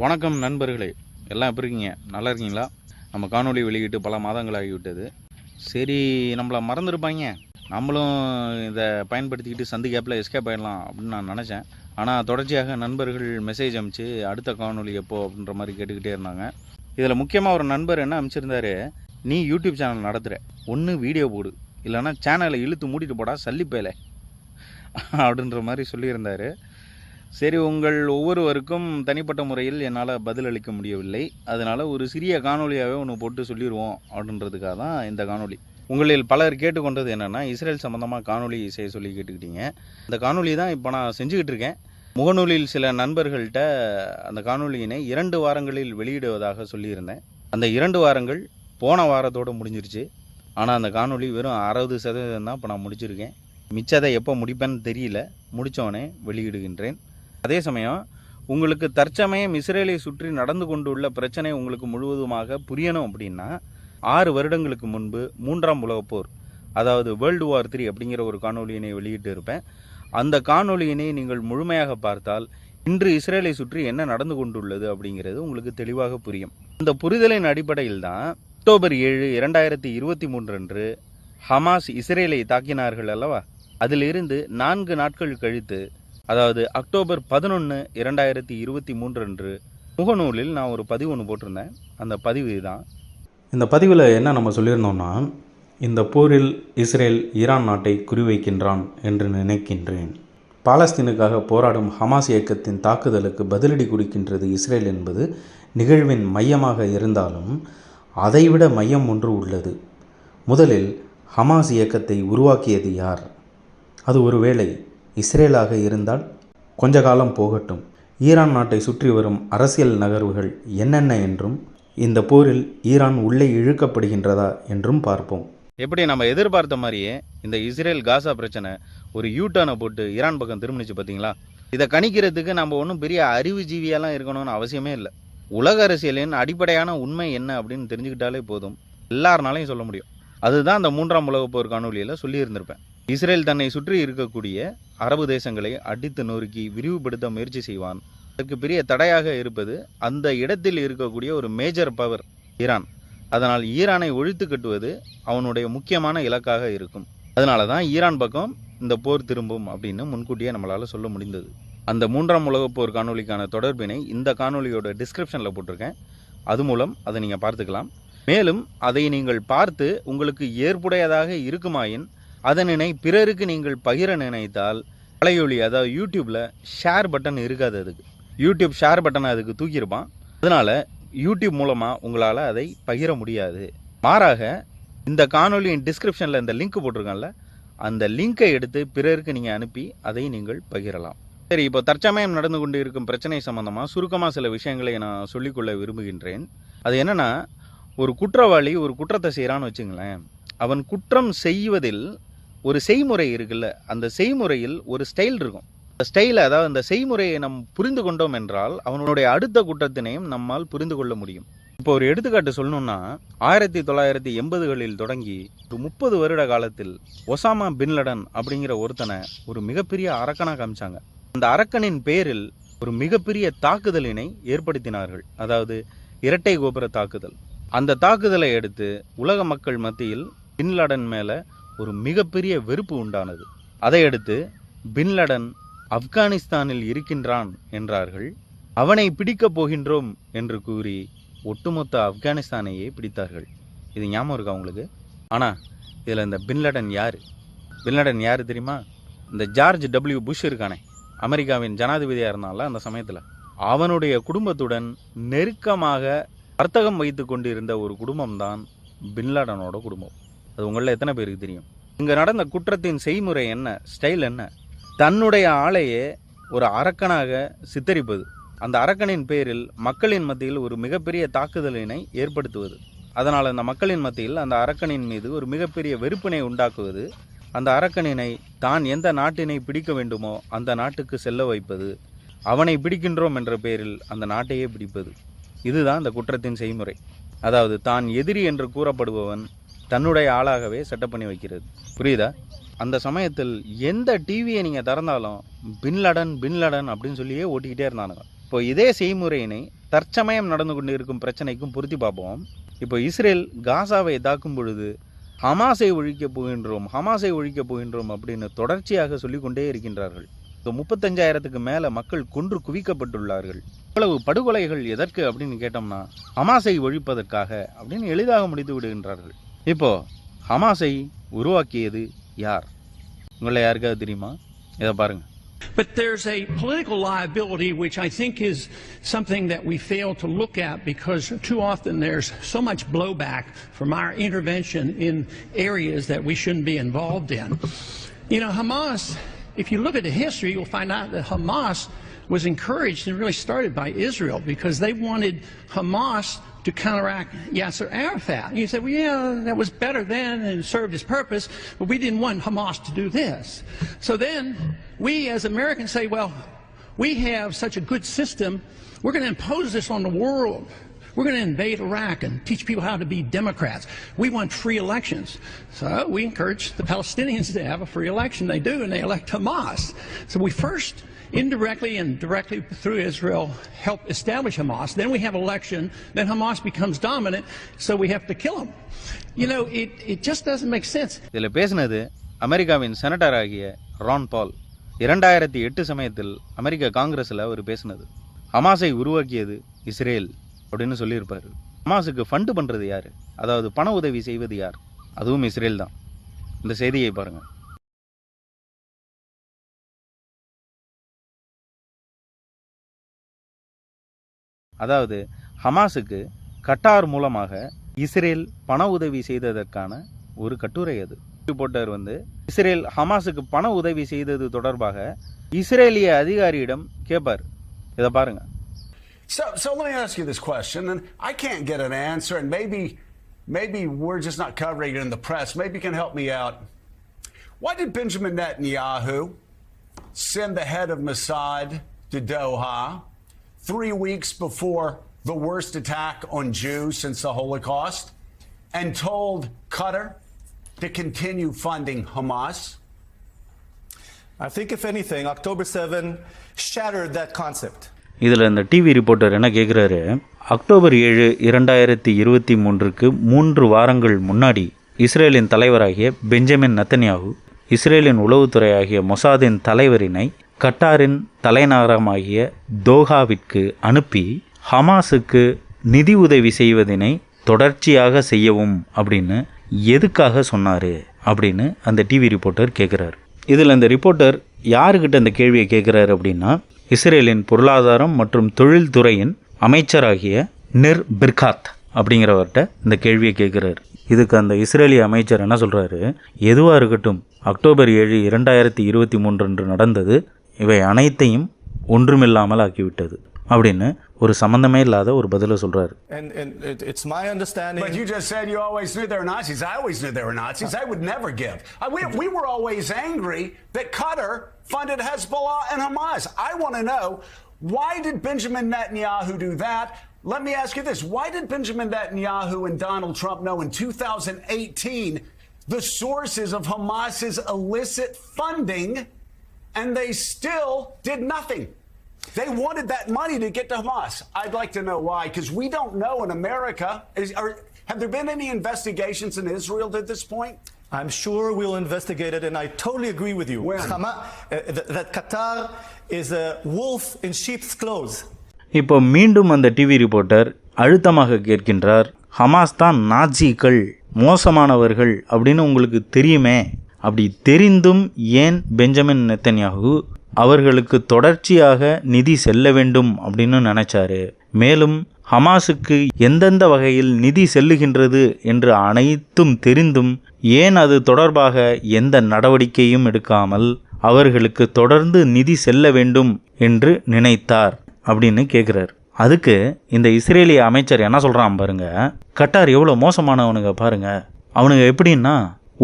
வணக்கம் நண்பர்களே. எல்லாம் எப்படி இருக்கீங்க? நல்லா இருக்கீங்களா? நம்ம காணொலி வெளியிட்டு பல மாதங்கள் ஆகிவிட்டது சரி நம்மளை மறந்துருப்பாங்க. நம்மளும் இதை பயன்படுத்திக்கிட்டு சந்து கேப்பில் எஸ்கேப் ஆயிடலாம் அப்படின்னு நான் நினச்சேன். ஆனால் தொடர்ச்சியாக நண்பர்கள் மெசேஜ் அனுப்பிச்சு அடுத்த காணொலி எப்போ அப்படின்ற மாதிரி கேட்டுக்கிட்டே இருந்தாங்க. இதில் முக்கியமாக ஒரு நண்பர் என்ன அனுப்பிச்சிருந்தாரு நீ யூடியூப் சேனல் நடத்துகிற ஒன்று வீடியோ போடு. இல்லைன்னா சேனலை இழுத்து மூடிட்டு போடா சல்லிப்பேல. அப்படின்ற மாதிரி சொல்லியிருந்தாரு. சரி உங்கள் ஒவ்வொருவருக்கும் தனிப்பட்ட முறையில் என்னால் பதிலளிக்க முடியவில்லை. அதனால் ஒரு சிறிய காணொலியாகவே ஒன்று போட்டு சொல்லிடுவோம் அப்படின்றதுக்காக தான் இந்த காணொலி உங்களில் பலர் கேட்டுக்கொண்டது என்னென்னா இஸ்ரேல் சம்மந்தமாக காணொலி செய்ய சொல்லி கேட்டுக்கிட்டீங்க. அந்த காணொலி தான் இப்போ நான் செஞ்சுக்கிட்டு இருக்கேன். முகநூலில் சில நண்பர்கள்ட்ட அந்த காணொலியினை இரண்டு வாரங்களில் வெளியிடுவதாக சொல்லியிருந்தேன். அந்த இரண்டு வாரங்கள் போன வாரத்தோடு முடிஞ்சிருச்சு. ஆனால் அந்த காணொலி வெறும் அறுபது சதவீதம் தான் இப்போ நான் முடிச்சிருக்கேன். மிச்சத்தை எப்போ முடிப்பேன்னு தெரியல. முடித்தோடனே வெளியிடுகின்றேன். அதே சமயம் உங்களுக்கு தற்சமயம் இஸ்ரேலை சுற்றி நடந்து கொண்டுள்ள பிரச்சனை உங்களுக்கு முழுவதுமாக புரியணும் அப்படின்னா ஆறு வருடங்களுக்கு முன்பு மூன்றாம் உலகப் போர் அதாவது வேர்ல்டு வார் த்ரீ அப்படிங்கிற ஒரு காணொலியினை வெளியிட்டு இருப்பேன். அந்த காணொலியினை நீங்கள் முழுமையாக பார்த்தால் இன்று இஸ்ரேலை சுற்றி என்ன நடந்து கொண்டுள்ளது அப்படிங்கிறது உங்களுக்கு தெளிவாக புரியும். இந்த புரிதலின் அடிப்படையில் தான் அக்டோபர் ஏழு இரண்டாயிரத்தி இருபத்தி மூன்று அன்று ஹமாஸ் இஸ்ரேலை தாக்கினார்கள் அல்லவா? அதிலிருந்து நான்கு நாட்கள் கழித்து அதாவது அக்டோபர் பதினொன்று இரண்டாயிரத்தி இருபத்தி மூன்று அன்று முகநூலில் நான் ஒரு பதிவு ஒன்று போட்டிருந்தேன். அந்த பதிவு தான் இந்த பதிவில் என்ன நம்ம சொல்லியிருந்தோம்னா இந்த போரில் இஸ்ரேல் ஈரான் நாட்டை குறிவைக்கின்றான் என்று நினைக்கின்றேன். பாலஸ்தீனுக்காக போராடும் ஹமாஸ் இயக்கத்தின் தாக்குதலுக்கு பதிலடி கொடுக்கின்றது இஸ்ரேல் என்பது நிகழ்வின் மையமாக இருந்தாலும் அதைவிட மையம் ஒன்று உள்ளது. முதலில் ஹமாஸ் இயக்கத்தை உருவாக்கியது யார்? அது ஒருவேளை இஸ்ரேலாக இருந்தால் கொஞ்ச காலம் போகட்டும். ஈரான் நாட்டை சுற்றி வரும் அரசியல் நகர்வுகள் என்னென்ன என்றும் இந்த போரில் ஈரான் உள்ளே இழுக்கப்படுகின்றதா என்றும் பார்ப்போம். எப்படி நம்ம எதிர்பார்த்த மாதிரியே இந்த இஸ்ரேல் காசா பிரச்சனை ஒரு யூ போட்டு ஈரான் பக்கம் திரும்பிச்சு பார்த்தீங்களா? இதை கணிக்கிறதுக்கு நம்ம ஒன்றும் பெரிய அறிவுஜீவியெல்லாம் இருக்கணும்னு அவசியமே இல்லை. உலக அரசியலின் அடிப்படையான உண்மை என்ன அப்படின்னு தெரிஞ்சுக்கிட்டாலே போதும். எல்லாருனாலையும் சொல்ல முடியும். அதுதான் அந்த மூன்றாம் உலகப் போர் காணொலியில் சொல்லியிருந்திருப்பேன். இஸ்ரேல் தன்னை சுற்றி இருக்கக்கூடிய அரபு தேசங்களை அடித்து நொறுக்கி விரிவுபடுத்த முயற்சி செய்வான். அதற்கு பெரிய தடையாக இருப்பது அந்த இடத்தில் இருக்கக்கூடிய ஒரு மேஜர் பவர் ஈரான். அதனால் ஈரானை ஒழித்து கட்டுவது அவனுடைய முக்கியமான இலக்காக இருக்கும். அதனால தான் ஈரான் பக்கம் இந்த போர் திரும்பும் அப்படின்னு முன்கூட்டியே நம்மளால் சொல்ல முடிந்தது. அந்த மூன்றாம் உலகப் போர் காணொலிக்கான தொடர்பினை இந்த காணொலியோட டிஸ்கிரிப்ஷனில் போட்டிருக்கேன். அது மூலம் அதை நீங்கள் பார்த்துக்கலாம். மேலும் அதை நீங்கள் பார்த்து உங்களுக்கு ஏற்புடையதாக இருக்குமாயின் அதனினை பிறருக்கு நீங்கள் பகிர நினைத்தால் வலையொலி அதாவது யூடியூப்பில் ஷேர் பட்டன் இருக்காது அதுக்கு. யூடியூப் ஷேர் பட்டனை அதுக்கு தூக்கியிருப்பான். அதனால் யூடியூப் மூலமாக உங்களால் அதை பகிர முடியாது. மாறாக இந்த காணொலியின் டிஸ்கிரிப்ஷனில் இந்த லிங்க் போட்டிருக்கேன்ல அந்த லிங்கை எடுத்து பிறருக்கு நீங்கள் அனுப்பி அதை நீங்கள் பகிரலாம். சரி இப்போ தற்சமயம் நடந்து கொண்டு இருக்கும் பிரச்சனை சம்பந்தமாக சுருக்கமாக சில விஷயங்களை நான் சொல்லிக்கொள்ள விரும்புகின்றேன். அது என்னன்னா ஒரு குற்றவாளி ஒரு குற்றத்தை செய்கிறான்னு வச்சுங்களேன் அவன் குற்றம் செய்வதில் ஒரு செய்முறை இருக்குல்ல அந்த செய்முறையில் ஒரு ஸ்டைல் இருக்கும். அந்த ஸ்டைல் அதாவது அந்த செய்முறையை நம் புரிந்து கொண்டோம் என்றால் அவனுடைய அடுத்த குற்றத்தினையும் நம்மால் புரிந்து கொள்ள முடியும். இப்போ ஒரு எடுத்துக்காட்டு சொல்லணும்னா ஆயிரத்தி தொள்ளாயிரத்தி எண்பதுகளில் தொடங்கி ஒரு முப்பது வருட காலத்தில் ஒசாமா பின்லடன் அப்படிங்கிற ஒருத்தனை ஒரு மிகப்பெரிய அரக்கனாக காமிச்சாங்க. அந்த அரக்கனின் பேரில் ஒரு மிகப்பெரிய தாக்குதலினை ஏற்படுத்தினார்கள். அதாவது இரட்டை கோபுர தாக்குதல். அந்த தாக்குதலை அடுத்து உலக மக்கள் மத்தியில் பின்லடன் மேலே ஒரு மிகப்பெரிய வெறுப்பு உண்டானது. அதையடுத்து பின்லடன் ஆப்கானிஸ்தானில் இருக்கின்றான் என்றார்கள். அவனை பிடிக்கப் போகின்றோம் என்று கூறி ஒட்டுமொத்த ஆப்கானிஸ்தானையே பிடித்தார்கள். இது ஞாபகம் இருக்கா உங்களுக்கு? ஆனால் இதில் இந்த பின்லடன் யார்? பின்லடன் யார் தெரியுமா? இந்த ஜார்ஜ் டபிள்யூ புஷ் இருக்கானே. அமெரிக்காவின் ஜனாதிபதியாக இருந்தால அந்த சமயத்தில். அவனுடைய குடும்பத்துடன் நெருக்கமாக வர்த்தகம் வைத்து கொண்டிருந்த ஒரு குடும்பம் தான் குடும்பம். அது உங்களில் எத்தனை பேருக்கு தெரியும்? இங்கே நடந்த குற்றத்தின் செய்முறை என்ன? ஸ்டைல் என்ன? தன்னுடைய ஆளையே ஒரு அரக்கனாக சித்தரிப்பது அந்த அரக்கனின் பேரில் மக்களின் மத்தியில் ஒரு மிகப்பெரிய தாக்குதலினை ஏற்படுத்துவது அதனால் அந்த மக்களின் மத்தியில் அந்த அரக்கனின் மீது ஒரு மிகப்பெரிய வெறுப்பினை உண்டாக்குவது அந்த அரக்கனினை தான் எந்த நாட்டினை பிடிக்க வேண்டுமோ அந்த நாட்டுக்கு செல்ல வைப்பது அவனை பிடிக்கின்றோம் என்ற பெயரில் அந்த நாட்டையே பிடிப்பது. இதுதான் அந்த குற்றத்தின் செய்முறை. அதாவது தான் எதிரி என்று கூறப்படுபவன் தன்னுடைய ஆளாகவே செட்டப் பண்ணி வைக்கிறது. புரியுதா? அந்த சமயத்தில் எந்த டிவியை நீங்கள் திறந்தாலும் பின்லடன் பின்லடன் அப்படின்னு சொல்லியே ஓட்டிக்கிட்டே இருந்தானுங்க. இப்போ இதே செய்முறையினை தற்சமயம் நடந்து கொண்டு இருக்கும் பிரச்சனைக்கும் பொருத்தி பார்ப்போம். இப்போ இஸ்ரேல் காசாவை தாக்கும் பொழுது ஹமாஸை ஒழிக்கப் போகின்றோம் ஹமாஸை ஒழிக்கப் போகின்றோம் அப்படின்னு தொடர்ச்சியாக சொல்லிக்கொண்டே இருக்கின்றார்கள். இப்போ முப்பத்தஞ்சாயிரத்துக்கு மேலே மக்கள் கொன்று குவிக்கப்பட்டுள்ளார்கள். இவ்வளவு படுகொலைகள் எதற்கு அப்படின்னு கேட்டோம்னா ஹமாஸை ஒழிப்பதற்காக அப்படின்னு எளிதாக முடித்து விடுகின்றார்கள். இப்போ ஹமாஸை உருவாக்கியது யார் உங்களை யாருக்காவது தெரியுமா இதை பாருங்க But there's a political liability which I think is something that we fail to look at because too often there's so much blowback from our intervention in areas that we shouldn't be involved in. You know, Hamas, if you look at the history, you'll find out that Hamas was encouraged and really started by Israel because they wanted Hamas to counteract Yasser Arafat. And you say, well, yeah, that was better then and served its purpose, but we didn't want Hamas to do this. So then we as Americans say, well, we have such a good system, we're going to impose this on the world. We're going to invade Iraq and teach people how to be Democrats. We want free elections. So we encourage the Palestinians to have a free election. They do, and they elect Hamas. So we first, indirectly and directly through Israel, help establish Hamas. Then we have election. Then Hamas becomes dominant, so we have to kill them. You know, it, it just doesn't make sense. இதில் பேசினது அமெரிக்காவின் senator ஆகிய Ron பால் இரண்டாயிரத்தி எட்டு சமயத்தில் அமெரிக்க காங்கிரஸில் அவர் பேசினது ஹமாஸை உருவாக்கியது இஸ்ரேல் அப்படின்னு சொல்லியிருப்பாரு. ஹமாஸுக்கு ஃபண்டு பண்ணுறது யார்? அதாவது பண உதவி செய்வது யார்? அதுவும் இஸ்ரேல் தான். இந்த செய்தியை பாருங்கள் அதாவது ஹமாஸுக்கு கட்டார் மூலமாக இஸ்ரேல் பண உதவி செய்ததற்கான ஒரு கட்டுரை அது. ரிப்போர்ட்டர் வந்து இஸ்ரேல் ஹமாஸுக்கு பண உதவி செய்தது தொடர்பாக இஸ்ரேலிய அதிகாரியிடம் கேட்பார் இதை பாருங்க. So, so let me ask you this question, and I can't get an answer, and maybe, maybe we're just not covering it in the press. Maybe you can help me out. Why did Benjamin Netanyahu send the head of Mossad to Doha three weeks before the worst attack on Jews since the Holocaust, and told Qatar to continue funding Hamas? I think, if anything, October 7 shattered that concept. இதில் இந்த TV reporter என்ன கேட்குறாரு? October ஏழு இரண்டாயிரத்தி இருபத்தி மூன்றுக்கு மூன்று வாரங்கள் முன்னாடி இஸ்ரேலின் தலைவராகிய பெஞ்சமின் நத்தன்யாகு இஸ்ரேலின் உளவுத்துறை ஆகிய மொசாதின் தலைவரினை கட்டாரின் தலைநகரமாகிய தோஹாவிற்கு அனுப்பி ஹமாஸுக்கு நிதி உதவி செய்வதினை தொடர்ச்சியாக செய்யவும் அப்படின்னு எதுக்காக சொன்னார் அப்படின்னு அந்த டிவி ரிப்போர்ட்டர் கேட்குறாரு. இதில் இந்த ரிப்போர்ட்டர் யாருக்கிட்ட அந்த கேள்வியை கேட்குறாரு அப்படின்னா இஸ்ரேலின் பொருளாதாரம் மற்றும் தொழில்துறையின் அமைச்சராகிய நிர் பிர்காத் அப்படிங்கிறவர்கிட்ட இந்த கேள்வியை கேட்குறாரு. இதுக்கு அந்த இஸ்ரேலிய அமைச்சர் என்ன சொல்கிறாரு எதுவாக இருக்கட்டும் அக்டோபர் ஏழு இரண்டாயிரத்தி இருபத்தி மூன்று அன்று நடந்தது இவை அனைத்தையும் ஒன்றுமில்லாமல் ஆக்கிவிட்டது. அப்படின்னு ஒரு சம்மந்தமே இல்லாத ஒரு பதிலை சொல்கிறாரு And, and it, it's my understanding. But you just said you always knew they were Nazis. I always knew they were Nazis. I would never give. I, we, we were always angry that Qatar funded Hezbollah and Hamas. I want to know why did Benjamin Netanyahu do that? Let me ask you this. Why did Benjamin Netanyahu and Donald Trump know in 2018 the sources of Hamas's illicit funding and they still did nothing? They wanted that money to get to Hamas. I'd like to know why, because we don't know in America. Is, are, have there been any investigations in Israel at this point? I'm sure we'll investigate it, and I totally agree with you. When? Hama- uh, th- that Qatar is a wolf in sheep's clothes. இப்போ மீண்டும் அந்த TV reporter அழுத்தமாக கேட்கின்றார் Hamas தான் நாஜிக்கள் மோசமானவர்கள் அப்படின்னு உங்களுக்கு தெரியுமே அப்படி தெரிந்தும் ஏன் பெஞ்சமின் நெத்தன்யாகு அவர்களுக்கு தொடர்ச்சியாக நிதி செல்ல வேண்டும் அப்படின்னு நினைச்சாரு. மேலும் ஹமாஸுக்கு எந்தெந்த வகையில் நிதி செல்லுகின்றது என்று அனைத்தும் தெரிந்தும் ஏன் அது தொடர்பாக எந்த நடவடிக்கையும் எடுக்காமல் அவர்களுக்கு தொடர்ந்து நிதி செல்ல வேண்டும் என்று நினைத்தார் அப்படின்னு கேட்குறார் அதுக்கு இந்த இஸ்ரேலிய அமைச்சர் என்ன சொல்கிறான் பாருங்க கட்டார் எவ்வளோ மோசமானவனுங்க பாருங்க. அவனுங்க எப்படின்னா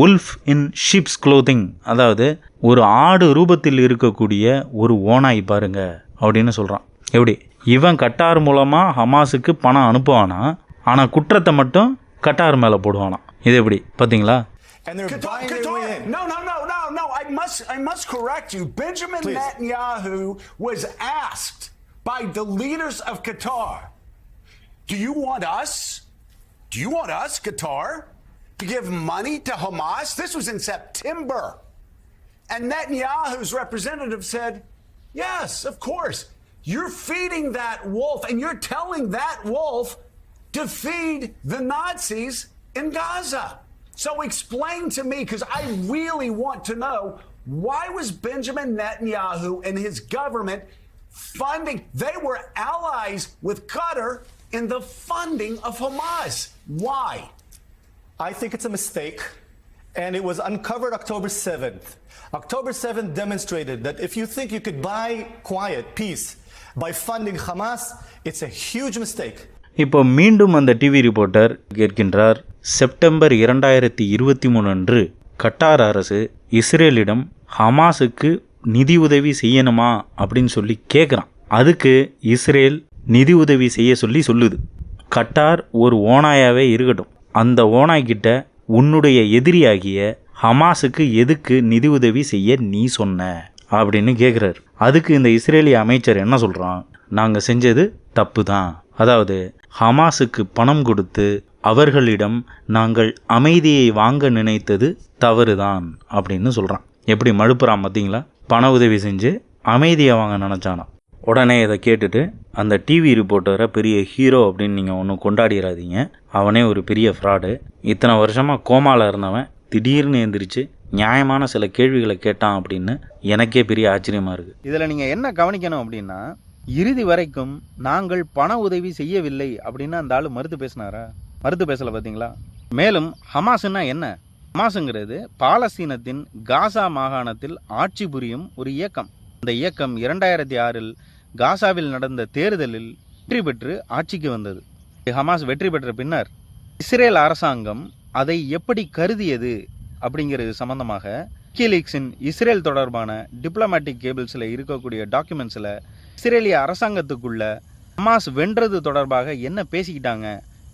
உல்ஃப் இன் ஷிப்ஸ் க்ளோத்திங் அதாவது ஒரு ஆடு ரூபத்தில் இருக்கக்கூடிய ஒரு ஓனாய் பாருங்க அப்படின்னு சொல்கிறான் எப்படி இவன் கட்டார் மூலமாக ஹமாஸுக்கு பணம் அனுப்புவானா ஆனால் குற்றத்தை மட்டும் கட்டார் மேலே போடுவானாம் இது எப்படி பார்த்தீங்களா And they're Qatar, buying their way Qatar, in. no, no, no, no, no. I must, I must correct you. Benjamin Please. Netanyahu was asked by the leaders of Qatar Do you want us? Do you want us, Qatar, to give money to Hamas? This was in September. And Netanyahu's representative said, Yes, of course. You're feeding that wolf, and you're telling that wolf to feed the Nazis in Gaza. So explain to me, because I really want to know why was Benjamin Netanyahu and his government funding? They were allies with Qatar in the funding of Hamas. Why? I think it's a mistake, and it was uncovered October 7th. October 7th demonstrated that if you think you could buy quiet, peace, by funding Hamas, it's a huge mistake. இப்போ மீண்டும் அந்த TV reporter கேட்கின்றார் September இரண்டாயிரத்தி இருபத்தி மூணு அன்று கட்டார் அரசு இஸ்ரேலிடம் ஹமாஸுக்கு நிதி உதவி செய்யணுமா அப்படின்னு சொல்லி கேட்குறான் அதுக்கு இஸ்ரேல் நிதி உதவி செய்ய சொல்லி சொல்லுது கட்டார் ஒரு ஓனாயாவே இருக்கட்டும் அந்த ஓனாய்கிட்ட உன்னுடைய எதிரியாகிய ஹமாஸுக்கு எதுக்கு நிதி உதவி செய்ய நீ சொன்ன? அப்படின்னு கேட்குறாரு அதுக்கு இந்த இஸ்ரேலிய அமைச்சர் என்ன சொல்கிறான் நாங்கள் செஞ்சது தப்பு தான் அதாவது ஹமாஸுக்கு பணம் கொடுத்து அவர்களிடம் நாங்கள் அமைதியை வாங்க நினைத்தது தவறுதான் அப்படின்னு சொல்கிறான் எப்படி மழுப்புறான் பார்த்தீங்களா பண உதவி செஞ்சு அமைதியை வாங்க நினச்சானா உடனே இதை கேட்டுட்டு அந்த டிவி ரிப்போர்ட்டரை பெரிய ஹீரோ அப்படின்னு நீங்கள் ஒன்றும் கொண்டாடிடாதீங்க அவனே ஒரு பெரிய ஃப்ராடு இத்தனை வருஷமாக கோமாவில் இருந்தவன் திடீர்னு எந்திரிச்சு நியாயமான சில கேள்விகளை கேட்டான் அப்படின்னு எனக்கே பெரிய ஆச்சரியமாக இருக்குது இதில் நீங்கள் என்ன கவனிக்கணும் அப்படின்னா இறுதி வரைக்கும் நாங்கள் பண உதவி செய்யவில்லை அப்படின்னு அந்த ஆள் மறுத்து பேசினாரா? மறுத்து பேசலை பார்த்தீங்களா மேலும் ஹமாஸ்னா என்ன? ஹமாஸுங்கிறது பாலஸ்தீனத்தின் காசா மாகாணத்தில் ஆட்சி புரியும் ஒரு இயக்கம். இந்த இயக்கம் இரண்டாயிரத்தி ஆறில் காசாவில் நடந்த தேர்தலில் வெற்றி பெற்று ஆட்சிக்கு வந்தது. ஹமாஸ் வெற்றி பெற்ற பின்னர் இஸ்ரேல் அரசாங்கம் அதை எப்படி கருதியது அப்படிங்கிறது சம்பந்தமாக விக்கிலீக்ஸின் இஸ்ரேல் தொடர்பான டிப்ளமேட்டிக் கேபிள்ஸில் இருக்கக்கூடிய டாக்குமெண்ட்ஸில் இஸ்ரேலிய அரசாங்கத்துக்குள்ள ஹமாஸ் வென்றது தொடர்பாக என்ன பேசிக்கிட்டாங்க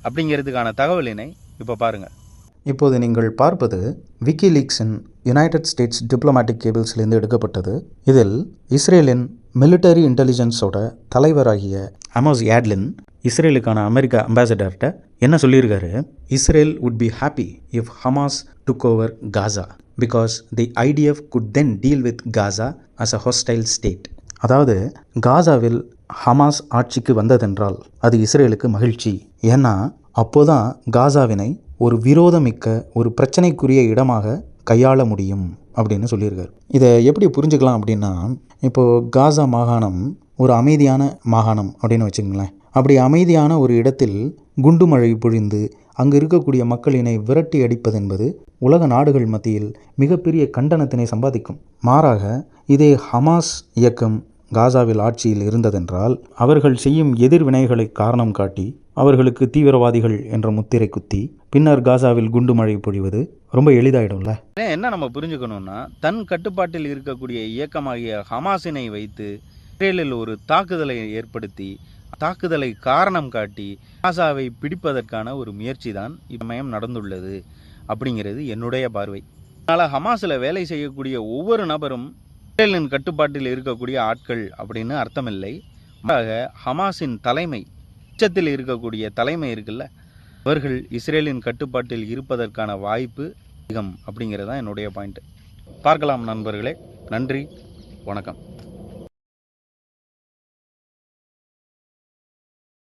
அப்படிங்கிறதுக்கான தகவலினை இப்போ பாருங்கள் இப்போது நீங்கள் பார்ப்பது விக்கிலீக்ஸின் யுனைடெட் ஸ்டேட்ஸ் டிப்ளமேட்டிக் கேபிள்ஸ்லேருந்து எடுக்கப்பட்டது. இதில் இஸ்ரேலின் மிலிட்டரி இன்டெலிஜென்ஸோட தலைவராகிய அமோஸ் யாட்லின் இஸ்ரேலுக்கான அமெரிக்க அம்பாசடர்கிட்ட என்ன சொல்லியிருக்காரு? Israel would be happy if Hamas took over Gaza because the IDF could then deal with Gaza as a hostile state அதாவது காசாவில் ஹமாஸ் ஆட்சிக்கு வந்ததென்றால் அது இஸ்ரேலுக்கு மகிழ்ச்சி. ஏன்னா அப்போதான் காசாவினை ஒரு விரோதமிக்க ஒரு பிரச்சனைக்குரிய இடமாக கையாள முடியும் அப்படின்னு சொல்லியிருக்காரு. இதை எப்படி புரிஞ்சுக்கலாம் அப்படின்னா இப்போது காசா மாகாணம் ஒரு அமைதியான மாகாணம் அப்படின்னு வச்சுங்களேன் அப்படி அமைதியான ஒரு இடத்தில் குண்டு மழை பொழிந்து அங்கு இருக்கக்கூடிய மக்களினை விரட்டி அடிப்பது என்பது உலக நாடுகள் மத்தியில் மிகப்பெரிய கண்டனத்தினை சம்பாதிக்கும். மாறாக இதே ஹமாஸ் இயக்கம் காசாவில் ஆட்சியில் இருந்ததென்றால் அவர்கள் செய்யும் எதிர்வினைகளை காரணம் காட்டி அவர்களுக்கு தீவிரவாதிகள் என்ற முத்திரை குத்தி பின்னர் காசாவில் குண்டு மழை பொழிவது ரொம்ப எளிதாயிடும்ல? என்ன நம்ம புரிஞ்சுக்கணும்னா தன் கட்டுப்பாட்டில் இருக்கக்கூடிய இயக்கமாகிய ஹமாஸினை வைத்து இஸ்ரேலில் ஒரு தாக்குதலை ஏற்படுத்தி தாக்குதலை காரணம் காட்டி காசாவை பிடிப்பதற்கான ஒரு முயற்சி தான் இம்மயம் நடந்துள்ளது அப்படிங்கிறது என்னுடைய பார்வை. அதனால் ஹமாஸில் வேலை செய்யக்கூடிய ஒவ்வொரு நபரும் இஸ்ரேலின் கட்டுப்பாட்டில் இருக்கக்கூடிய ஆட்கள் அப்படின்னு அர்த்தமில்லை. ஹமாஸின் தலைமை உச்சத்தில் இருக்கக்கூடிய தலைமை இருக்குல்ல? அவர்கள் இஸ்ரேலின் கட்டுப்பாட்டில் இருப்பதற்கான வாய்ப்பு அதிகம் அப்படிங்கிறது தான் என்னுடைய பாயிண்ட் பார்க்கலாம் நண்பர்களே. நன்றி. வணக்கம்.